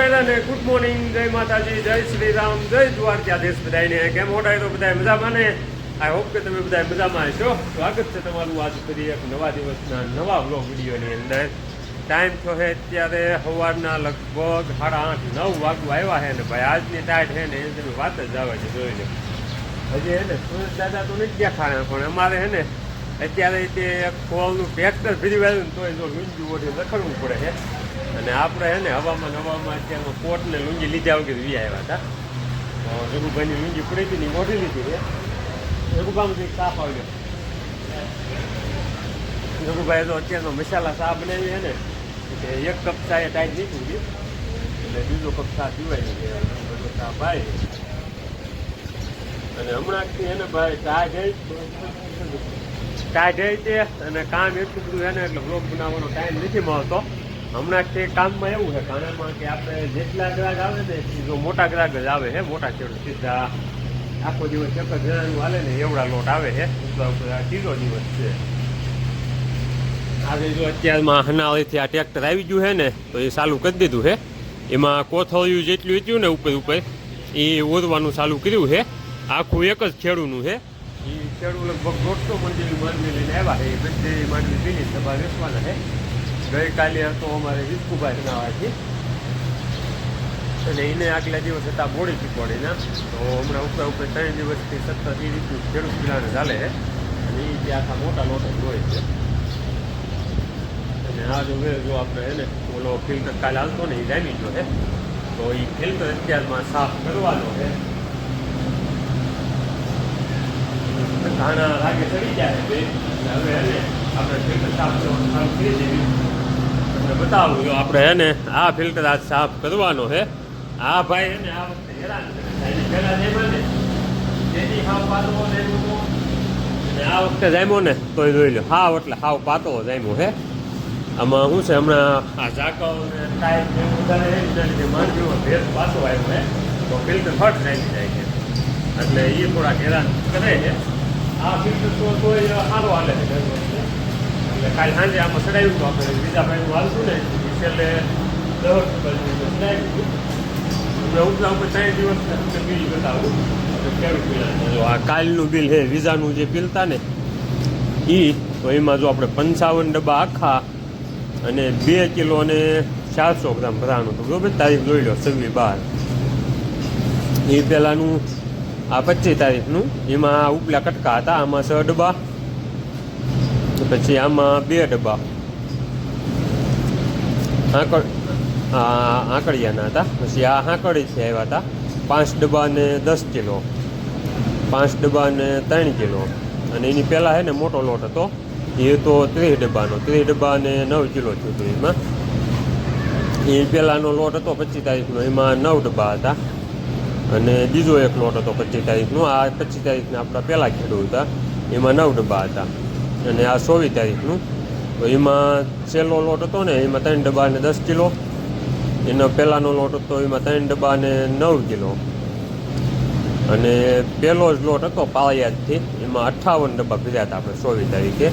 અને good morning જય માતાજી, જય શ્રી રામ જય દ્વારકાધીશ બધાને કેમ મોટા તો બધા મજામાં ને? આઈ હોપ કે તમે બધા મજામાં છો સ્વાગત છે તમારું આજ ફરી એક નવા દિવસના નવા બ્લોગ વિડીયોની અંદર. ટાઈમ તો છે અત્યારે સવારના લગભગ સાડા આઠ, નવ વાગવા આવ્યા છે ને ભાઈ, આજની ટાઈટ છે ને એ તમે વાત જ આવે છે જોઈ લો. હજી હે ને સુરેશ દાદા તો નથી દેખાણા પણ અમારે હે ને અત્યારે તે ખોળનું ટ્રેક્ટર ફરી વાળ્યું ને તોય જો લુંજી ઓઢી લખડવું પડે છે. અને આપણે હે ને હવામાં હવામાં અત્યારમાં કોટ ને લુંગી લીધા વગર વી આવ્યા હતા. તો રઘુભાઈની લુંગી પડી હતી ને ઓઢી લીધી છે. રઘુભાઈ સાફ આવ્યો. રઘુભાઈ તો અત્યારનો મસાલા ચા બનાવી છે ને એક કપ ચા એ ટાઈટ નહીં ગઈ એટલે બીજો કપ ચા પીવાય બધો ચા ભાઈ, અને હમણાંથી એને ભાઈ ચા જઈ ચા જઈ છે અને કામ એટલું બધું એને એટલે બ્લોગ બનાવવાનો ટાઈમ નથી મળતો. હમણાં તે કામમાં એવું છે કાણામાં કે આપણે જેટલા ગ્રાહક આવે ને જો મોટા ગ્રાહક જ આવે છે મોટા ખેડૂત સીધા આખો દિવસ એક જ જણાનું હાલે ને એવડા લોટ આવે છે ત્રીજો દિવસ છે. આજે જો અત્યારમાં હનાળીથી આ ટ્રેક્ટર આવી ગયું છે ને, તો એ ચાલુ કરી દીધું છે એમાં કોથળિયું જેટલું હતું ને ઉપર ઉપર, એ ઓરવાનું ચાલુ કર્યું છે આખું એક જ ખેડૂનું છે એ ખેડૂ લગભગ દોઢસો મંદિર માંડવી લઈને આવ્યા છે એ બધી માંડવી સભા વેચવાના છે ગઈકાલે હતો અમારે વિસ્કુભાઈ નાવાથી અને એને આગલા દિવસ હતા બોડી ના તો હમણાં ઉપર ઉપર ત્રણ દિવસથી સતત એ રીતનું ખેડૂત પીલાને ચાલે છે. અને એ ત્યાં આખા મોટા લોટ જોઈ છે. અને આ જો જો આપણે હે ને ઓલો ફિલ્ટર કાલે હાલતો ને એ જામી ગયો છે. તો એ ફિલ્ટર અત્યારમાં સાફ કરવાનો છે. ઘાણા લાગે ચડી જાય હવે એને આપણે ફિલ્ટર સાફ કરવાનું ચાલુ કરી દેવી બતાવું. જો આપણે હે ને આ ફિલ્ટર આજ સાફ કરવાનો છે આ ભાઈ હે ને આ વખતે હેરાન ને તોય જોઈ લો હાવ એટલે હાવ પાતો જામ્યો હે. આમાં શું છે? હમણાં આ પાછો આવ્યો હે. તો ફિલ્ટર ફટ જાય છે. એટલે એ થોડાક હેરાન કરે છે. આ ફિલ્ટર તો તોય. એટલે આ કાલનું બિલ હે, વિઝાનું જે બિલ ને એ તો એમાં જો આપણે પંચાવન ડબ્બા આખા અને બે કિલો અને ચારસો ગ્રામ ભરાણું હતું બરોબર તારીખ જોઈ લો, છવ્વીસ બાર. એ પહેલાંનું આ પચીસ તારીખનું, એમાં ઉપલા કટકા હતા, આમાં છ ડબ્બા પછી આમાં બે ડબ્બા. આંકડ આંકડિયાના હતા. પછી આ આંકડીથી આવ્યા હતા. પાંચ ડબ્બા ને દસ કિલો. પાંચ ડબ્બા ને ત્રણ કિલો. અને એની પહેલાં છે ને મોટો લોટ હતો. એ તો ત્રીસ ડબ્બાનો. ત્રીસ ડબ્બા ને નવ કિલો થયું હતું એમાં. એ પહેલાંનો લોટ હતો પચીસ તારીખનો. એમાં નવ ડબ્બા હતા. અને બીજો એક લોટ હતો પચીસ તારીખનો. આ પચીસ તારીખના આપણા પહેલાં ખેડૂત હતા. એમાં નવ ડબ્બા હતા. અને આ ચોવીસ તારીખનું તો એમાં છેલ્લો લોટ હતો ને, એમાં ત્રણ ડબ્બા ને દસ કિલો. એનો પહેલાંનો લોટ હતો, એમાં ત્રણ ડબ્બા ને નવ કિલો. અને પહેલો જ લોટ હતો પાળિયાદથી, એમાં અઠ્ઠાવન ડબ્બા પીધા હતા આપણે ચોવીસ તારીખે.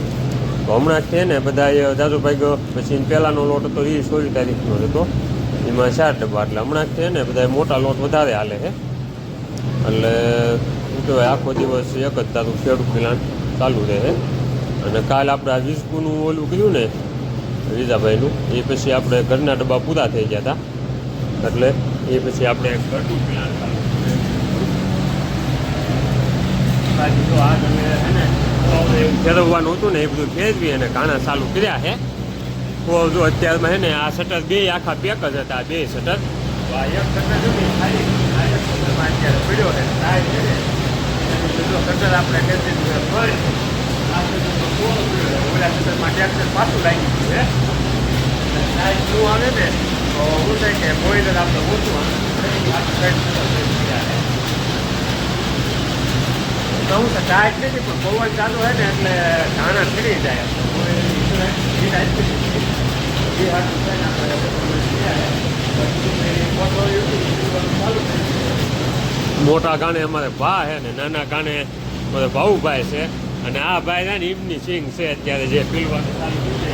તો હમણાં છે ને બધા દાદુભાઈ પછી પહેલાંનો લોટ હતો એ ચોવીસ તારીખનો જ હતો. એમાં ચાર ડબ્બા, એટલે હમણાં છે ને બધા મોટા લોટ વધારે હાલે છે. એટલે શું કહેવાય આખો દિવસ એક જ તારું ખેડૂત પ્લાન ચાલુ રહે અને કાલ આપણે આ વીસકુનું ઓલું કર્યું ને વિજાભાઈનું એ પછી આપણે ઘરના ડબ્બા પૂરા થઈ ગયા હતા એટલે એ પછી આપણે ઘરનું પ્લાન તો આ તમે ફેરવવાનું હતું ને, એ બધું ફેરવી અને કાણા ચાલુ કર્યા છે તો જો અત્યારમાં હે ને, આ શટર બે આખા પેક જ હતા, બે શટર આ એક શટર ખાલી, આ એક શટરમાં અત્યારે પડ્યો આપણે કરી દીધું છે બંધ. આ શટરમાં કોરો પડ્યો છે. ઓલા શટરમાં ટ્રેક્ટર પાછું લાગી ગયું છે અને ટાયર આવે ને તો શું થાય કે બોઈલર આપણે ઓછું સાઈડ હું તો ટાઈટ નથી પણ પવન ચાલુ હોય ને એટલે ધાણા ચડી જાય મોટા ગાણે અમારે ભા છે નાના ગાણે ભાવ ભાઉભાઈ છે. અને આ ભાઈ ને એમની સિંગ છે અત્યારે જે પીલવાનું ચાલુ છે.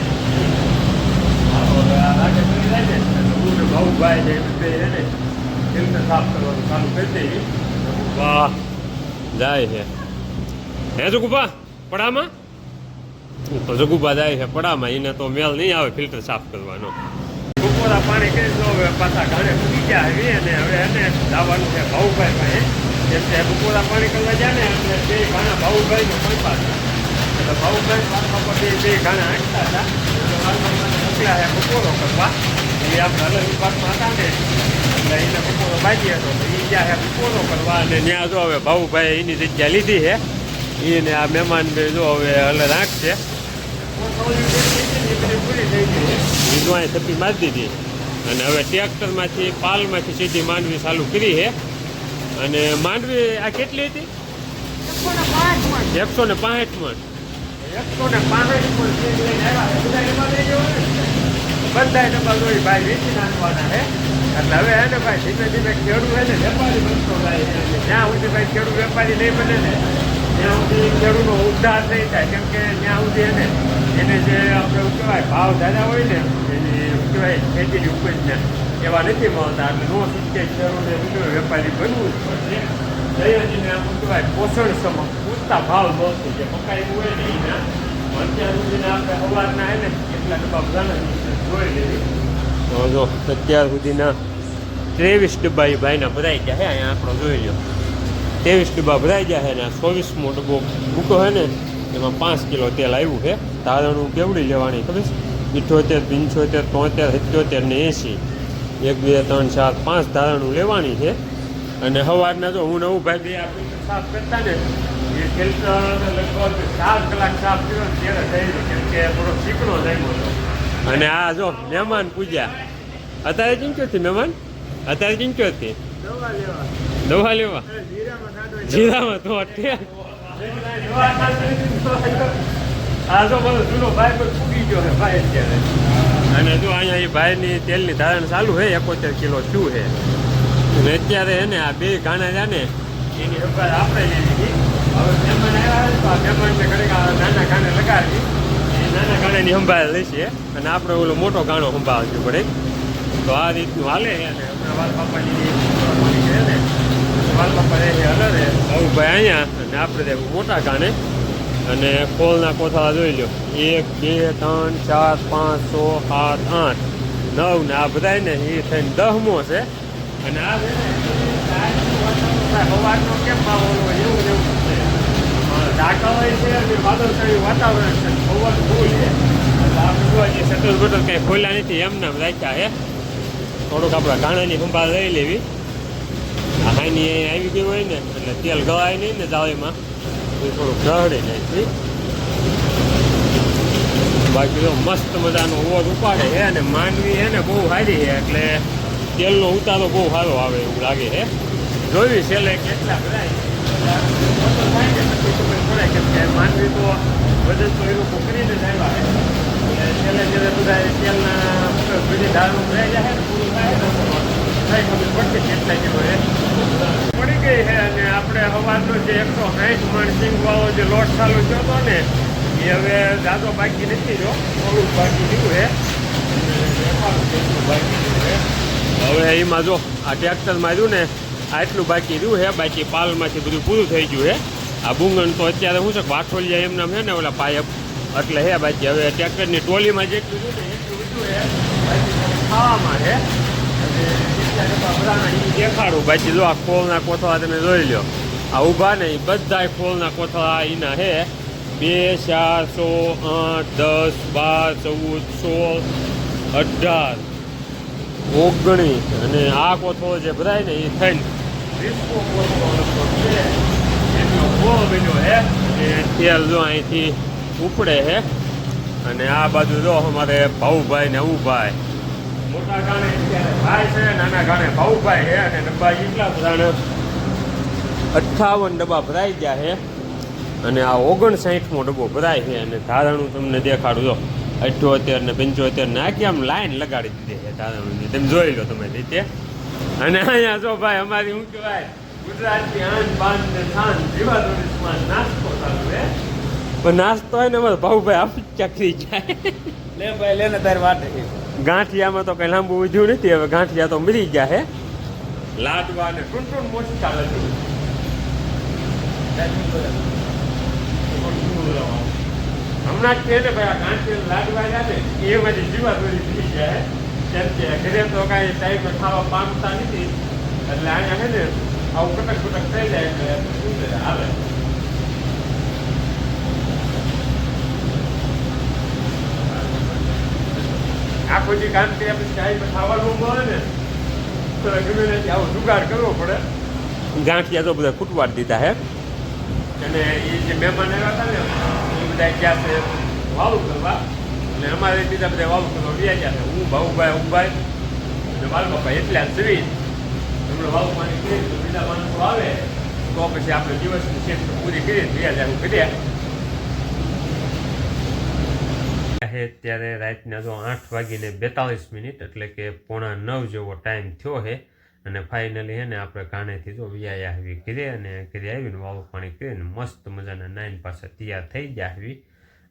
ભાઉભાઈ છે ને ફિલ્ટર સાફ કરવાનું ચાલુ કરી દઈએ વાહ, જાય છે. હે જગુભા પડામાં? જગુભા જાય છે પડામાં એને તો મેલ નહીં આવે ફિલ્ટર સાફ કરવાનો. બપોરા પાણી કરી દો, હવે પાછા ઘરે ઉગી ગયા અને હવે એને જવાનું છે ભાઉભાઈ પાસે જેમ કે બપોરા પાણી કરવા જાય ને એટલે બે ઘણા ભાઉભાઈ નો કોઈ પાસે એટલે ભાઉભાઈ મારા પર બે બે ઘણા આંકતા હતા. એટલે મારા મને મોકલ્યા છે બપોરો કરવા. એ આપણે અલગ વિભાગમાં હતા ને, એટલે એને બપોરો બાકી હતો. તો એ ગયા છે બપોરો કરવા, અને ત્યાં જો હવે ભાઉભાઈ એની જગ્યા લીધી છે. એને આ મહેમાન બે જો હવે અલગ રાખશે પૂરી થઈ ગઈ છે વિધવાએ થપ્પી મારી દીધી અને હવે ટ્રેક્ટરમાંથી પાલમાંથી સીધી માંડવી ચાલુ કરી છે. અને માંડવી આ કેટલી હતી? એકસો ને પાંચ મણ. એકસો ને પાંસઠ બધા જોઈ ભાઈ વેચી નાખવાના છે એટલે હવે હે ભાઈ ધીમે ધીમે ખેડૂત હે ને વેપારી બનતો જાય જ્યાં સુધી ભાઈ ખેડૂત વેપારી નહીં બને ને, ત્યાં સુધી ખેડૂતનો ઉદ્ધાર નહીં થાય કેમ ત્યાં સુધી એને એને જે આપણે કહેવાય, ભાવ દાદા હોય ને, એની કહેવાય, ખેતીની ઉપજને એવા નથી મળતા. એટલે નો સિત્તેર શું વેપારી બનવું જ પડશે. દયાજીને આમ કહેવાય? પોષણ સમ પૂરતા ભાવ મળશે જે પકાયેલું હોય ને એના. અત્યાર સુધીના આપણે સવારના હે ને કેટલા ડબ્બા બધાના જોઈ લેવી જો, અત્યાર સુધીના ત્રેવીસ ડબ્બા એ ભાઈના ભરાઈ ગયા હે, અહીંયા આપણો જોઈ લો ત્રેવીસ ડબ્બા ભરાઈ ગયા હે ને ચોવીસમો ડબ્બો મૂકો છે ને, એમાં પાંચ કિલો તેલ આવ્યું છે તારણું કેવડી લેવાની ખબર છે? ઇઠોતેર પંચોતેર, તોતેર, સિત્યોતેર ને એંસી એક બે ત્રણ ચાર પાંચ ધારણું લેવાની છે. અને સવારના જો હું નવું ભાઈ બે આ સાફ કરતા ને એ ફિલ્ટર લગભગ સાત કલાક સાફ કર્યો ત્યારે ગયો કેમ કે થોડો ચીકણો થઈ ગયો અને આ જો મહેમાન પૂજ્યા. અત્યારે ચીંચ્યોથી મહેમાન? અત્યારે ચીંચ્યોથી દવા લેવા. જીરામાં તો અઠે આ જો બધો જૂનો ભાઈ ફૂગી ગયો ભાઈ અત્યારે. અને જો અહીંયા એ ભાઈની તેલની ધારણ ચાલુ છે, એકોતેર કિલો શું છે. અને અત્યારે હે ને આ બે ગાણા છે ને, એની સંભાળ આપણે લઈ લીધી. હવે મહેમાન આવ્યા તો આ મહેમાનને ઘડીક નાના ગાણે લગાવી એ નાના ગાણાની સંભાળ લઈશીએ અને આપણે ઓલો મોટો ગાણો સંભાળશું પડે તો આ રીતનું હાલે અને હમણાં વાલ બાપાની છે ને. વાલ બાપા રહે છે અલરે. આવું અહીંયા, અને આપણે મોટા ગાણે અને કોલના કોથળા જોઈ લો એક બે ત્રણ ચાર પાંચ છ સાત આઠ નવ ને આ બધા ને એ થઈને દહમો છે. અને આ સવારનો કેમ માહોલ હોય એવું એવું છે. ઢાકા હોય છે અને વાદળછાયું વાતાવરણ છે. પવન ફૂલ છે? આપણે જોવા જઈએ શટર બટર કંઈ ખોલ્યા નથી એમને એમ રાખ્યા છે. થોડુંક આપણે ગાણાની સંભાળ લઈ લેવી. આ હાઈની આવી ગઈ હોય ને એટલે તેલ ગવાય નહીં ને જાળીમાં. એ થોડુંક જાય છે બાકી તો મસ્ત મજાનો અવાજ ઉપાડે છે અને માંડવી છે ને બહુ સારી છે, એટલે તેલનો ઉતારો બહુ સારો આવે એવું લાગે છે. જોયું છેલ્લે કેટલા ભરાય કેમ કે માંડવી તો બધે તો એ લોકો કરીને જ આવ્યા છે. છેલ્લે છેલ્લે બધા તેલના દારૂ રહી જાય ને, પૂરું થાય કઈ ખબર પડશે કેટલા કિલો છે પડી ગઈ છે અને આપણે હવાનો જે એકસો સાઠ મણ સિંગવાળો જે લોટ ચાલુ થયો હતો ને, એ હવે દાદો બાકી નથી જો થોડુંક બાકી રહ્યું છે. છે. હવે એમાં જો આ ટ્રેક્ટર માર્યું ને આટલું બાકી રહ્યું છે, બાકી પાલમાંથી બધું પૂરું થઈ ગયું છે. આ બુંગણ તો અત્યારે શું છે વાઠોલિયા એમના છે ને ઓલા પાયપ એટલે હે બાકી હવે ટ્રેક્ટરની ટોલીમાં જેટલું રહ્યું ને, એટલું બધું છે. બાકી ખાવામાં છે. દેખાડું બાકી જો આ ખોલના કોથળા તમે જોઈ લો આ ઊભા ને એ બધા ખોલના કોથળા એના હે. બે, ચાર, સો, આઠ, દસ, બાર, ચૌદ, સોળ, અઢાર, ઓગણીસ અને આ કોથળો જે ભરાય ને એ થઈને તેલ જો અહીંથી ઉપડે છે અને આ બાજુ જો અમારે ભાઉભાઈ ને ઉભાઈ મોટા ગાણે અને ડબ્બા અઠ્ઠાવન ડબ્બા ભરાઈ ગયા છે અને આ ઓગણસાઠમો ડબ્બો ભરાય છે અને ધારણું તમને દેખાડું જો. અઠ્યોતેર ને પંચોતેર ને આખી આમ લાઈન લગાડી દીધી છે ધારણું તમે જોઈ લો તમે રીતે. અને અહીંયા જો ભાઈ અમારી શું કહેવાય, ગુજરાતી આન નાસ્તો પણ નાસ્તો હોય ને અમારા ભાઉભાઈ આમ ચકરી જાય. લે ભાઈ, લે ને તારી છે ગાંઠિયામાં તો કઈ લાંબુ ઉધ્યું નથી, હવે ગાંઠિયા તો મરી ગયા હે. લાડવા ને ટૂન ટૂન મોટી ચાલે છે. હમણાં જ ને ભાઈ, આ ગાંઠિયા લાડવા ને એ બધી જીવા થોડી થઈ ગયા કેમ કે ઘરે તો કાંઈ ટાઈમે ખાવા પામતા નથી. એટલે અહીંયા છે ને આવું કટક કટક થઈ જાય એટલે શું છે હાલે આખું જે કામ કર્યા પછી ટાઈમે ખાવાનું મળે ને તો ગમે ને આવો જુગાડ કરવો પડે. ગાંઠિયા તો બધા ફૂટવાડ દીધા હે. અને એ જે મહેમાન આવ્યા હતા ને એ બધા ગયા છે વાવું કરવા. અને અમારે બીજા બધા વાવું કરવા વ્યા ગયા હું ભાઉભાઈ ઉભાઈ અને બાલ બાપા એટલે આ સવી એમણે વાળું પાણી કરી તો બીજા માણસો આવે તો પછી આપણે દિવસની શેખ પૂરી કરીએ વ્યા જાય કરીએ છે ત્યારે રાતના જો આઠ વાગીને બેતાલીસ મિનિટ, એટલે કે પોણા નવ જેવો ટાઈમ થયો છે. અને ફાઇનલી હે ને આપણે કાણેથી જો વ્યાયા આવી કરીએ અને ઘરે આવીને વાવું પાણી કરીને મસ્ત મજાના નાઈન પાસે તૈયાર થઈ ગયા આવી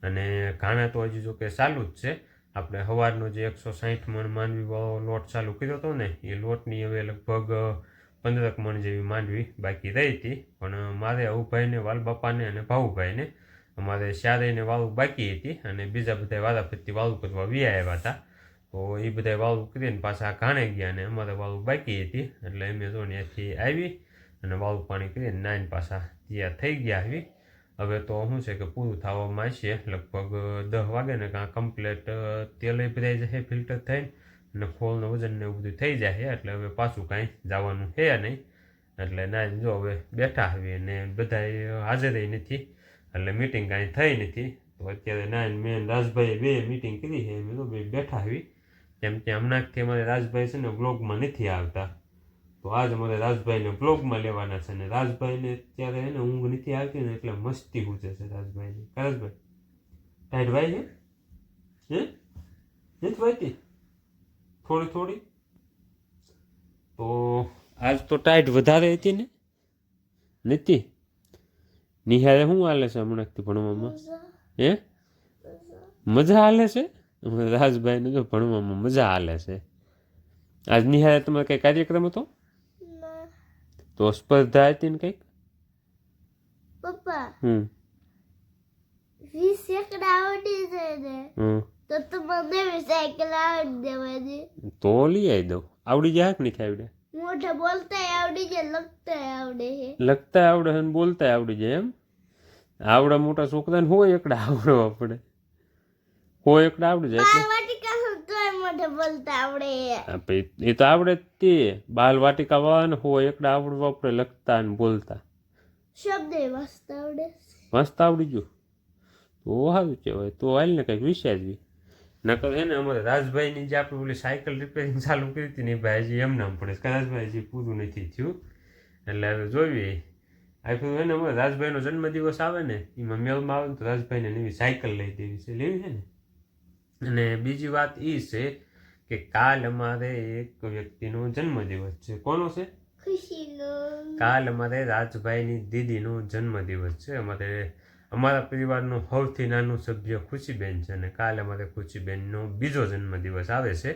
અને ઘાણા તો હજી જો કે ચાલુ જ છે. આપણે સવારનો જે એકસો સાહીઠ મણ માંડવી વાળો લોટ ચાલુ કર્યો હતો ને, એ લોટની હવે લગભગ પંદરક મણ જેવી માંડવી બાકી રહી હતી. પણ મારે અવુભાઈને, વાલબાપાને અને ભાવુભાઈને અમારે શારેયને વાળું બાકી હતી અને બીજા બધા વાળા ફરતી વાળું કરવા વી આવ્યા હતા. તો એ બધા વાળું કરીને પાછા ઘાણે ગયા અને અમારે વાળું બાકી હતી. એટલે અમે જો ત્યાંથી આવી અને વાળું પાણી કરીને નાઈને પાછા તૈયાર થઈ ગયા આવી. હવે તો શું છે કે પૂરું થવામાં આવશે. લગભગ દસ વાગે ને કાં કમ્પ્લેટ તેલ ભરાઈ જશે ફિલ્ટર થઈને અને ખોળનું વજન ને એવું બધું થઈ જાય એટલે હવે પાછું કાંઈ જવાનું છે નહીં. એટલે ના જો હવે બેઠા આવીએ ને બધા હાજર નથી. એટલે મિટિંગ કાંઈ થઈ નથી. તો અત્યારે ના મેન રાજભાઈએ બે મિટિંગ કરી છે. મેં તો બે બેઠા આવી. કેમ કે હમણાંથી અમારે રાજભાઈ છે ને બ્લોગમાં નથી આવતા. તો આજ અમારે રાજભાઈને બ્લોગમાં લેવાના છે ને રાજભાઈને અત્યારે એને ઊંઘ નથી આવતી ને એટલે મસ્તી પૂછે છે રાજભાઈને. કા રાજભાઈ, ટાઈટ ભાઈ છે? હે? નથી ભાઈતી થોડી થોડી? તો આજ તો ટાઈટ વધારે હતી ને? નથી? નિહારે શું હાલે છે હમણાંથી ભણવામાં? હે? મજા. હાલે છે? રાજભાઈને જો ભણવામાં મજા હાલે છે. આજ નિહારે તમારે કંઈ કાર્યક્રમ હતો? તો સ્પર્ધા હતી ને કંઈક? પપ્પા. હમ. વીસ એકડા આવડી જાય ને હમ. તો સાયકલ આવડી દેવાની. તો લઈ આવી દઉં. આવડી જાય કે નહીં આવડે? મોઢે બોલતા આવડી જાય લખતા આવડે છે લખતા આવડે અને બોલતા આવડી જાય એમ આવડા મોટા છોકરાને હોય એકડા આવડો આપણે હોય એકડા આવડી જાય એટલે બાર વાટિકા હું તોય મોઢે બોલતા આવડે હા, પછી એ તો આવડે જ તે બાલ વાટિકા વાળાને હોય એકડા આવડવા આપણે લખતા અને બોલતા શબ્દ વાંચતા આવડે મસ્ત આવડી ગયું તો સારું કહેવાય તો હાલ ને કંઈક વિચારવી નકર છે ને અમારે રાજભાઈની જે આપણે ઓલી સાયકલ રિપેરિંગ ચાલુ કરી હતી ને એ ભાઈ હજી એમ નામ પડે છે. કે રાજભાઈ હજી પૂરું નથી થયું. એટલે હવે જોઈએ. આ ફેર છે ને અમારે રાજભાઈનો જન્મદિવસ આવે ને એમાં મેળમાં આવે ને તો રાજભાઈને નવી સાયકલ લઈ દેવી છે. લેવી છે ને? અને બીજી વાત એ છે કે કાલ અમારે એક વ્યક્તિનો જન્મદિવસ છે. કોનો છે? કાલ અમારે રાજભાઈની દીદીનો જન્મદિવસ છે. અમારે અમારા પરિવારનું સૌથી નાનું સભ્ય ખુશીબેન છે અને કાલે અમારે ખુશીબેનનો બીજો જન્મદિવસ આવે છે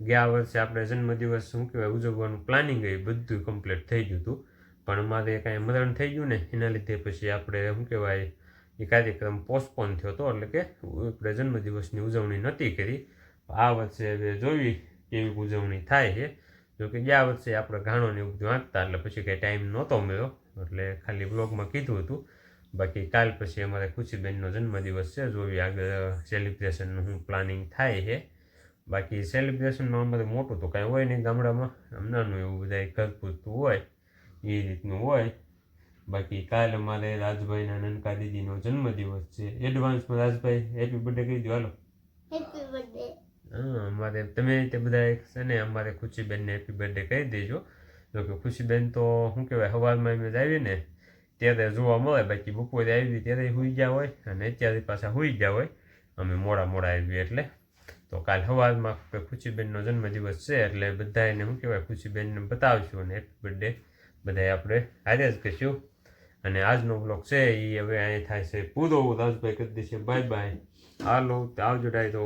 ગયા વર્ષે આપણે જન્મદિવસ શું કહેવાય, ઉજવવાનું પ્લાનિંગ એ બધું કમ્પ્લીટ થઈ ગયું હતું. પણ અમારે કાંઈ મરણ થઈ ગયું ને, એના લીધે પછી આપણે શું કહેવાય, એ કાર્યક્રમ પોસ્ટપોન થયો હતો, એટલે કે આપણે જન્મદિવસની ઉજવણી નહોતી કરી. આ વર્ષે હવે જોઈ કેવી ઉજવણી થાય છે. જો કે ગયા વર્ષે આપણે ઘાણો ને એવું બધું વાંચતા એટલે પછી કંઈ ટાઈમ નહોતો મળ્યો. એટલે ખાલી બ્લોગમાં કીધું હતું. બાકી કાલ પછી અમારે ખુશીબેનનો જન્મદિવસ છે. જોવી આગળ સેલિબ્રેશનનું શું પ્લાનિંગ થાય છે. બાકી સેલિબ્રેશનમાં અમારે મોટું તો કાંઈ હોય નહીં ગામડામાં. હમણાંનું એવું બધા ઘર પૂરતું હોય એ રીતનું હોય. બાકી કાલ અમારે રાજભાઈના નનકા દીદીનો જન્મદિવસ છે. એડવાન્સમાં રાજભાઈ હેપી બર્થડે કહી દો હાલો. હેપી બર્થડે હા અમારે તમે તે બધા છે ને અમારે ખુશીબેનને હેપી બર્થડે કહી દેજો. જો કે ખુશીબેન તો શું કહેવાય સવારમાં અમે આવીએ ને ત્યારે જોવા મળે, બાકી બપોરે આવી ત્યારે સુઈ ગયા હોય અને અત્યારે પાછા સુઈ ગયા હોય. અમે મોડા મોડા આવી એટલે. તો કાલ સવારમાં ખુશીબેનનો જન્મદિવસ છે એટલે બધાને શું કહેવાય, ખુશીબેનને બતાવશું અને હેપી બર્થડે બધાએ આપણે હારે જ કહીશું. અને આજનો બ્લોગ છે એ હવે અહીંયા થાય છે પૂરો. રાજભાઈ કરી દેશે. બાય બાય હાલો, આવજો ડાય તો